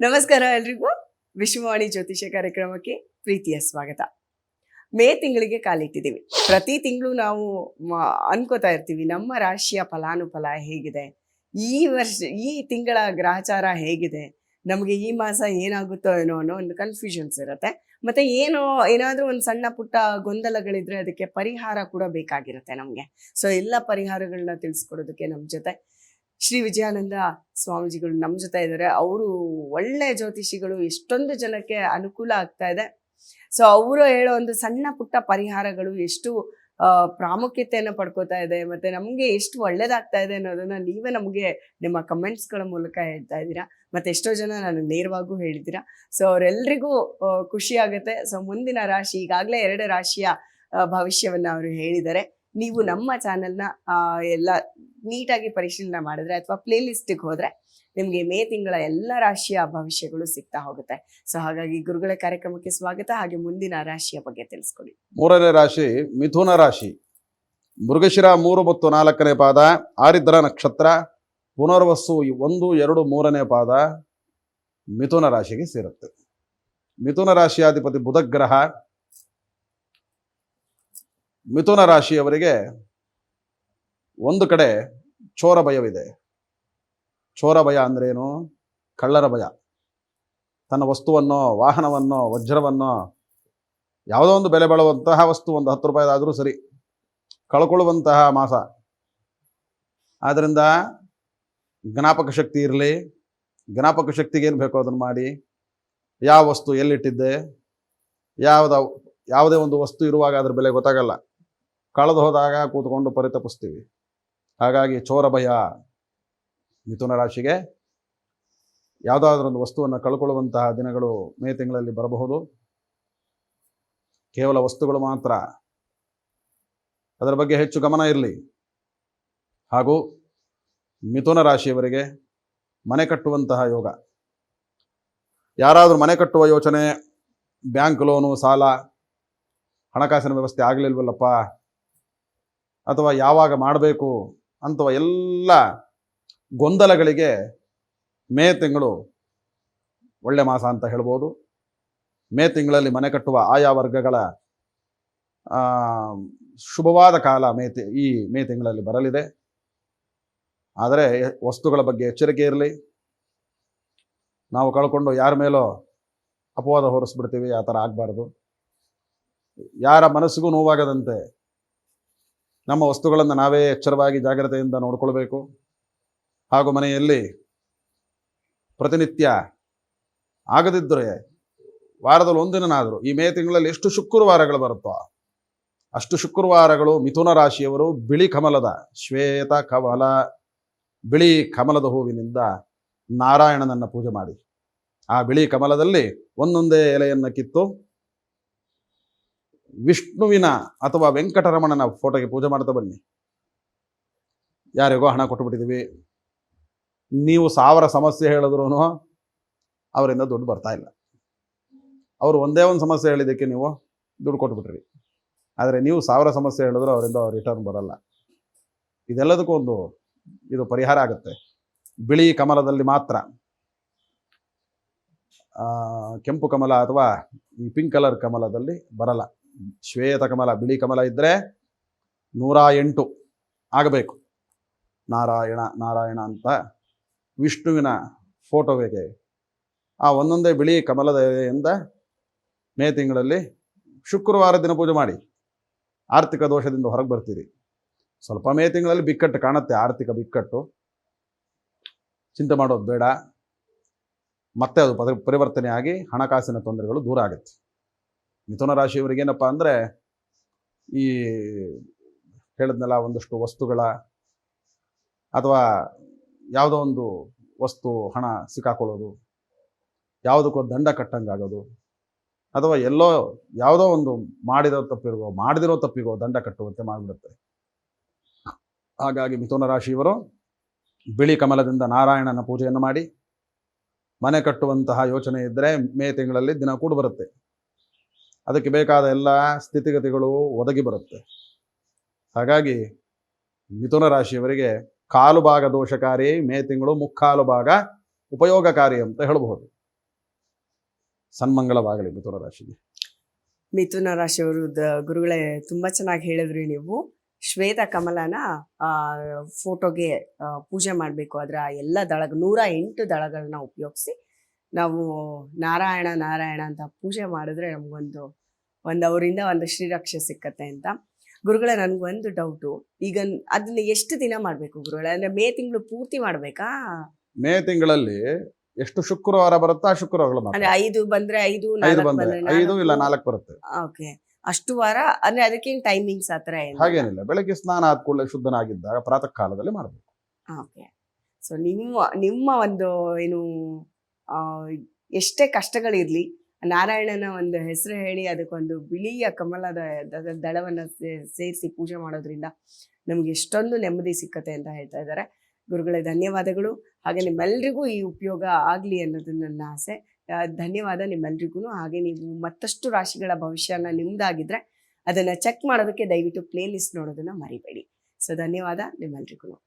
ನಮಸ್ಕಾರ ಎಲ್ರಿಗೂ. ವಿಶ್ವವಾಣಿ ಜ್ಯೋತಿಷ್ಯ ಕಾರ್ಯಕ್ರಮಕ್ಕೆ ಪ್ರೀತಿಯ ಸ್ವಾಗತ. ಮೇ ತಿಂಗಳಿಗೆ ಕಾಲಿಟ್ಟಿದ್ದೀವಿ. ಪ್ರತಿ ತಿಂಗಳು ನಾವು ಅನ್ಕೋತಾ ಇರ್ತೀವಿ, ನಮ್ಮ ರಾಶಿಯ ಫಲಾನುಫಲ ಹೇಗಿದೆ? ಈ ವರ್ಷ, ಈ ತಿಂಗಳ ಗ್ರಹಚಾರ ಹೇಗಿದೆ? ನಮಗೆ ಈ ಮಾಸ ಏನಾಗುತ್ತೋ ಏನೋ ಅನ್ನೋ ಒಂದು ಕನ್ಫ್ಯೂಷನ್ಸ್ ಇರುತ್ತೆ. ಮತ್ತೆ ಏನೋ, ಏನಾದರೂ ಒಂದು ಸಣ್ಣ ಪುಟ್ಟ ಗೊಂದಲಗಳಿದ್ರೆ ಅದಕ್ಕೆ ಪರಿಹಾರ ಕೂಡ ಬೇಕಾಗಿರುತ್ತೆ ನಮಗೆ. ಸೊ ಎಲ್ಲ ಪರಿಹಾರಗಳನ್ನ ತಿಳಿಸ್ಕೊಡೋದಕ್ಕೆ ನಮ್ಮ ಜೊತೆ ಶ್ರೀ ವಿಜಯಾನಂದ ಸ್ವಾಮೀಜಿಗಳು ನಮ್ಮ ಜೊತೆ ಇದ್ದಾರೆ ಅವರು ಒಳ್ಳೆ ಜ್ಯೋತಿಷಿಗಳು, ಎಷ್ಟೊಂದು ಜನಕ್ಕೆ ಅನುಕೂಲ ಆಗ್ತಾ ಇದೆ. ಸೊ ಅವರು ಹೇಳೋ ಒಂದು ಸಣ್ಣ ಪುಟ್ಟ ಪರಿಹಾರಗಳು ಎಷ್ಟು ಪ್ರಾಮುಖ್ಯತೆಯನ್ನು ಪಡ್ಕೋತಾ ಇದೆ, ಮತ್ತೆ ನಮಗೆ ಎಷ್ಟು ಒಳ್ಳೇದಾಗ್ತಾ ಇದೆ ಅನ್ನೋದನ್ನ ನೀವೇ ನಮಗೆ ನಿಮ್ಮ ಕಮೆಂಟ್ಸ್ಗಳ ಮೂಲಕ ಹೇಳ್ತಾ ಇದ್ದೀರಾ. ಮತ್ತೆ ಎಷ್ಟೋ ಜನ ನಾನು ನೇರವಾಗೂ ಹೇಳಿದ್ದೀರಾ. ಸೊ ಅವರೆಲ್ಲರಿಗೂ ಖುಷಿ ಆಗುತ್ತೆ. ಸೊ, ಮುಂದಿನ ರಾಶಿ, ಈಗಾಗಲೇ ಎರಡು ರಾಶಿಯ ಭವಿಷ್ಯವನ್ನ ಅವರು ಹೇಳಿದ್ದಾರೆ. ನೀವು ನಮ್ಮ ಚಾನೆಲ್ನ ಎಲ್ಲ ನೀಟಾಗಿ ಪರಿಶೀಲನೆ ಮಾಡಿದ್ರೆ ಅಥವಾ ಪ್ಲೇ ಲಿಸ್ಟಿಗೆ ಹೋದ್ರೆ ನಿಮಗೆ ಮೇ ತಿಂಗಳ ಎಲ್ಲ ರಾಶಿಯ ಭವಿಷ್ಯಗಳು ಸಿಗ್ತಾ ಹೋಗುತ್ತೆ. ಸೊ ಹಾಗಾಗಿ ಗುರುಗಳ ಕಾರ್ಯಕ್ರಮಕ್ಕೆ ಸ್ವಾಗತ. ಹಾಗೆ ಮುಂದಿನ ರಾಶಿಯ ಬಗ್ಗೆ ತಿಳಿಸ್ಕೊಡಿ. ಮೂರನೇ ರಾಶಿ ಮಿಥುನ ರಾಶಿ. ಮೃಗಶಿರ ಮೂರು ಮತ್ತು ನಾಲ್ಕನೇ ಪಾದ, ಆರಿದ್ರ ನಕ್ಷತ್ರ, ಪುನರ್ವಸ್ಸು ಒಂದು, ಎರಡು, ಮೂರನೇ ಪಾದ ಮಿಥುನ ರಾಶಿಗೆ ಸೇರುತ್ತೆ. ಮಿಥುನ ರಾಶಿಯಾಧಿಪತಿ ಬುಧಗ್ರಹ ಮಿಥುನ ರಾಶಿಯವರಿಗೆ ಒಂದು ಕಡೆ ಚೋರ ಭಯವಿದೆ. ಚೋರ ಭಯ ಅಂದ್ರೇನು ಕಳ್ಳರ ಭಯ. ತನ್ನ ವಸ್ತುವನ್ನೋ, ವಾಹನವನ್ನೋ, ವಜ್ರವನ್ನೋ, ಯಾವುದೋ ಒಂದು ಬೆಲೆ ಬಾಳುವಂತಹ ವಸ್ತು, ಒಂದು ಹತ್ತು ರೂಪಾಯಿದಾದರೂ ಸರಿ ಕಳ್ಕೊಳ್ಳುವಂತಹ ಮಾಸ. ಆದ್ದರಿಂದ ಜ್ಞಾಪಕ ಶಕ್ತಿ ಇರಲಿ. ಜ್ಞಾಪಕ ಶಕ್ತಿಗೆ ಏನು ಬೇಕೋ ಅದನ್ನು ಮಾಡಿ. ಯಾವ ವಸ್ತು ಎಲ್ಲಿಟ್ಟಿದ್ದೆ? ಯಾವುದ, ಯಾವುದೇ ಒಂದು ವಸ್ತು ಇರುವಾಗ ಅದ್ರ ಬೆಲೆ ಗೊತ್ತಾಗಲ್ಲ. ಕಳೆದು ಹೋದಾಗ ಕೂತ್ಕೊಂಡು ಪರಿತಪಿಸ್ತೀವಿ. ಹಾಗಾಗಿ ಚೋರ ಭಯ ಮಿಥುನ ರಾಶಿಗೆ ಯಾವುದಾದ್ರೊಂದು ವಸ್ತುವನ್ನು ಕಳ್ಕೊಳ್ಳುವಂತಹ ದಿನಗಳು ಮೇ ತಿಂಗಳಲ್ಲಿ ಬರಬಹುದು. ಕೇವಲ ವಸ್ತುಗಳು ಮಾತ್ರ. ಅದರ ಬಗ್ಗೆ ಹೆಚ್ಚು ಗಮನ ಇರಲಿ. ಹಾಗೂ ಮಿಥುನ ರಾಶಿಯವರಿಗೆ ಮನೆ ಕಟ್ಟುವಂತಹ ಯೋಗ. ಯಾರಾದರೂ ಮನೆ ಕಟ್ಟುವ ಯೋಚನೆ, ಬ್ಯಾಂಕ್ ಲೋನು, ಸಾಲ, ಹಣಕಾಸಿನ ವ್ಯವಸ್ಥೆ ಆಗಲಿಲ್ವಲ್ಲಪ್ಪ? ಅಥವಾ ಯಾವಾಗ ಮಾಡಬೇಕು? ಅಂಥವ ಎಲ್ಲ ಗೊಂದಲಗಳಿಗೆ ಮೇ ತಿಂಗಳು ಒಳ್ಳೆ ಮಾಸ ಅಂತ ಹೇಳ್ಬೋದು. ಮೇ ತಿಂಗಳಲ್ಲಿ ಮನೆ ಕಟ್ಟುವ ಆಯಾ ವರ್ಗಗಳ ಶುಭವಾದ ಕಾಲ ಮೇ ತಿ, ಈ ಮೇ ತಿಂಗಳಲ್ಲಿ ಬರಲಿದೆ. ಆದರೆ ವಸ್ತುಗಳ ಬಗ್ಗೆ ಎಚ್ಚರಿಕೆ ಇರಲಿ. ನಾವು ಕಳ್ಕೊಂಡು ಯಾರ ಮೇಲೋ ಅಪವಾದ ಹೊರಿಸ್ಬಿಡ್ತೀವಿ, ಆ ಥರ ಆಗಬಾರ್ದು. ಯಾರ ಮನಸ್ಸಿಗೂ ನೋವಾಗದಂತೆ ನಮ್ಮ ವಸ್ತುಗಳನ್ನು ನಾವೇ ಎಚ್ಚರವಾಗಿ ಜಾಗ್ರತೆಯಿಂದ ನೋಡಿಕೊಳ್ಬೇಕು. ಹಾಗೂ ಮನೆಯಲ್ಲಿ ಪ್ರತಿನಿತ್ಯ ಆಗದಿದ್ದರೆ ವಾರದಲ್ಲಿ ಒಂದಿನಾದರೂ ಈ ಮೇ ತಿಂಗಳಲ್ಲಿ ಎಷ್ಟು ಶುಕ್ರವಾರಗಳು ಬರುತ್ತೋ, ಅಷ್ಟು ಶುಕ್ರವಾರಗಳು ಮಿಥುನ ರಾಶಿಯವರು ಬಿಳಿ ಕಮಲದ, ಶ್ವೇತ ಕಮಲ, ಬಿಳಿ ಕಮಲದ ಹೂವಿನಿಂದ ನಾರಾಯಣನನ್ನು ಪೂಜೆ ಮಾಡಿ. ಆ ಬಿಳಿ ಕಮಲದಲ್ಲಿ ಒಂದೊಂದೇ ಎಲೆಯನ್ನು ಕಿತ್ತು ವಿಷ್ಣುವಿನ ಅಥವಾ ವೆಂಕಟರಮಣನ ಫೋಟೋಗೆ ಪೂಜೆ ಮಾಡ್ತಾ ಬನ್ನಿ. ಯಾರಿಗೋ ಹಣ ಕೊಟ್ಟುಬಿಟ್ಟಿದ್ದೀವಿ. ನೀವು ಸಾವಿರ ಸಮಸ್ಯೆ ಹೇಳಿದ್ರು ಅವರಿಂದ ದುಡ್ಡು ಬರ್ತಾ ಇಲ್ಲ. ಅವರು ಒಂದೇ ಒಂದು ಸಮಸ್ಯೆ ಹೇಳಿದ್ದಕ್ಕೆ ನೀವು ದುಡ್ಡು ಕೊಟ್ಬಿಟ್ರಿ. ಆದರೆ ನೀವು ಸಾವಿರ ಸಮಸ್ಯೆ ಹೇಳಿದ್ರು ಅವರಿಂದ ರಿಟರ್ನ್ ಬರಲ್ಲ. ಇದೆಲ್ಲದಕ್ಕೂ ಒಂದು ಇದು ಪರಿಹಾರ ಆಗುತ್ತೆ. ಬಿಳಿ ಕಮಲದಲ್ಲಿ ಮಾತ್ರ. ಕೆಂಪು ಕಮಲ ಅಥವಾ ಈ ಪಿಂಕ್ ಕಲರ್ ಕಮಲದಲ್ಲಿ ಬರಲ್ಲ. ಶ್ವೇತ ಕಮಲ, ಬಿಳಿ ಕಮಲ ಇದ್ದರೆ ನೂರ ಎಂಟು ಆಗಬೇಕು. ನಾರಾಯಣ ನಾರಾಯಣ ಅಂತ ವಿಷ್ಣುವಿನ ಫೋಟೋವಿಗೆ ಆ ಒಂದೊಂದೇ ಬಿಳಿ ಕಮಲದ ಎಲೆಯಿಂದ ಮೇ ತಿಂಗಳಲ್ಲಿ ಶುಕ್ರವಾರ ದಿನ ಪೂಜೆ ಮಾಡಿ. ಆರ್ಥಿಕ ದೋಷದಿಂದ ಹೊರಗೆ ಬರ್ತೀರಿ. ಸ್ವಲ್ಪ ಮೇ ತಿಂಗಳಲ್ಲಿ ಬಿಕ್ಕಟ್ಟು ಕಾಣುತ್ತೆ, ಆರ್ಥಿಕ ಬಿಕ್ಕಟ್ಟು. ಚಿಂತೆ ಮಾಡೋದು ಬೇಡ. ಮತ್ತೆ ಅದು ಪರಿವರ್ತನೆ ಆಗಿ ಹಣಕಾಸಿನ ತೊಂದರೆಗಳು ದೂರ ಆಗುತ್ತೆ. ಮಿಥುನ ರಾಶಿಯವರಿಗೆ ಏನಪ್ಪ ಅಂದರೆ ಈ ಹೇಳಿದ್ನಲ್ಲ, ಒಂದಷ್ಟು ವಸ್ತುಗಳ ಅಥವಾ ಯಾವುದೋ ಒಂದು ವಸ್ತು, ಹಣ ಸಿಕ್ಕಾಕೊಳ್ಳೋದು, ಯಾವುದಕ್ಕೋ ದಂಡ ಕಟ್ಟಂಗಾಗೋದು, ಅಥವಾ ಎಲ್ಲೋ ಯಾವುದೋ ಒಂದು ಮಾಡಿರೋ ತಪ್ಪಿರೋ ಮಾಡದಿರೋ ತಪ್ಪಿಗೋ ದಂಡ ಕಟ್ಟುವಂತೆ ಮಾಡಿಬಿಡುತ್ತೆ. ಹಾಗಾಗಿ ಮಿಥುನ ರಾಶಿಯವರು ಬಿಳಿ ಕಮಲದಿಂದ ನಾರಾಯಣನ ಪೂಜೆಯನ್ನು ಮಾಡಿ, ಮನೆ ಕಟ್ಟುವಂತಹ ಯೋಚನೆ ಇದ್ದರೆ ಮೇ ತಿಂಗಳಲ್ಲಿ ದಿನ ಕೂಡ ಬರುತ್ತೆ. ಅದಕ್ಕೆ ಬೇಕಾದ ಎಲ್ಲ ಸ್ಥಿತಿಗತಿಗಳು ಒದಗಿ ಬರುತ್ತೆ. ಹಾಗಾಗಿ ಮಿಥುನ ರಾಶಿಯವರಿಗೆ ಕಾಲು ಭಾಗ ದೋಷಕಾರಿ, ಮೇ ತಿಂಗಳು ಮುಕ್ಕಾಲು ಭಾಗ ಉಪಯೋಗಕಾರಿ ಅಂತ ಹೇಳಬಹುದು. ಸನ್ಮಂಗಲವಾಗಲಿ ಮಿಥುನ ರಾಶಿಗೆ. ಮಿಥುನ ರಾಶಿಯವರು ಗುರುಗಳೇ ತುಂಬಾ ಚೆನ್ನಾಗಿ ಹೇಳಿದ್ರಿ ನೀವು. ಶ್ವೇತ ಕಮಲನ ಫೋಟೋಗೆ ಪೂಜೆ ಮಾಡಬೇಕು. ಅದರ ಎಲ್ಲ ದಳ ನೂರ ಎಂಟು ದಳಗಳನ್ನ ಉಪಯೋಗಿಸಿ ನಾವು ನಾರಾಯಣ ನಾರಾಯಣ ಅಂತ ಪೂಜೆ ಮಾಡಿದ್ರೆ ನಮಗೊಂದು ಒಂದು ಅವರಿಂದ ಒಂದು ಶ್ರೀರಕ್ಷೆ ಸಿಕ್ಕತ್ತೆ ಅಂತ. ಗುರುಗಳೇ ನನಗೊಂದು ಡೌಟು ಈಗ ಅದನ್ನ ಎಷ್ಟು ದಿನ ಮಾಡಬೇಕು ಗುರುಗಳೇ? ಅಂದ್ರೆ ಮೇ ತಿಂಗಳು ಪೂರ್ತಿ ಮಾಡಬೇಕಾ? ಮೇ ತಿಂಗಳಲ್ಲಿ ಎಷ್ಟು ಶುಕ್ರವಾರ ಬರುತ್ತಾ ಆ ಶುಕ್ರವಾರಗಳು ಅಂದ್ರೆ ಐದು ಬಂದ್ರೆ ಐದು ಐದು ಬಂದ್ರೆ ಐದು ಇಲ್ಲ ನಾಲ್ಕು. ಬರುತ್ತೆ. ಓಕೆ. ಅಷ್ಟು ವಾರ ಅಂದ್ರೆ ಅದಕ್ಕೆ ಟೈಮಿಂಗ್ಸ್ ಆತರ ಏನು ಹಾಗೇನಿಲ್ಲ. ಬೆಳಗ್ಗೆ ಸ್ನಾನ ಆದ ಕೂಡಲೇ ಶುದ್ಧನಾಗಿದ್ದಾಗ ಪ್ರಾತಃ ಕಾಲದಲ್ಲಿ ಮಾಡಬೇಕು. ಓಕೆ. ಸೊ ನಿಮ್ಮ ನಿಮ್ಮ ಒಂದು ಏನು ಎಷ್ಟೇ ಕಷ್ಟಗಳಿರಲಿ, ನಾರಾಯಣನ ಒಂದು ಹೆಸರು ಹೇಳಿ ಅದಕ್ಕೊಂದು ಬಿಳಿಯ ಕಮಲದ ದಳವನ್ನು ಸೇರಿಸಿ ಪೂಜೆ ಮಾಡೋದ್ರಿಂದ ನಮ್ಗೆ ಎಷ್ಟೊಂದು ನೆಮ್ಮದಿ ಸಿಕ್ಕತ್ತೆ ಅಂತ ಹೇಳ್ತಾ ಇದ್ದಾರೆ. ಗುರುಗಳೇ, ಧನ್ಯವಾದಗಳು. ಹಾಗೆ ನಿಮ್ಮೆಲ್ರಿಗೂ ಈ ಉಪಯೋಗ ಆಗಲಿ ಅನ್ನೋದು ನನ್ನ ಆಸೆ. ಧನ್ಯವಾದ ನಿಮ್ಮೆಲ್ರಿಗೂ. ಹಾಗೆ ನೀವು ಮತ್ತಷ್ಟು ರಾಶಿಗಳ ಭವಿಷ್ಯನ ನಿಮ್ದಾಗಿದ್ರೆ ಅದನ್ನು ಚೆಕ್ ಮಾಡೋದಕ್ಕೆ ದಯವಿಟ್ಟು ಪ್ಲೇ ಲಿಸ್ಟ್ ನೋಡೋದನ್ನ ಮರಿಬೇಡಿ. ಸೊ, ಧನ್ಯವಾದ ನಿಮ್ಮೆಲ್ರಿಗೂ.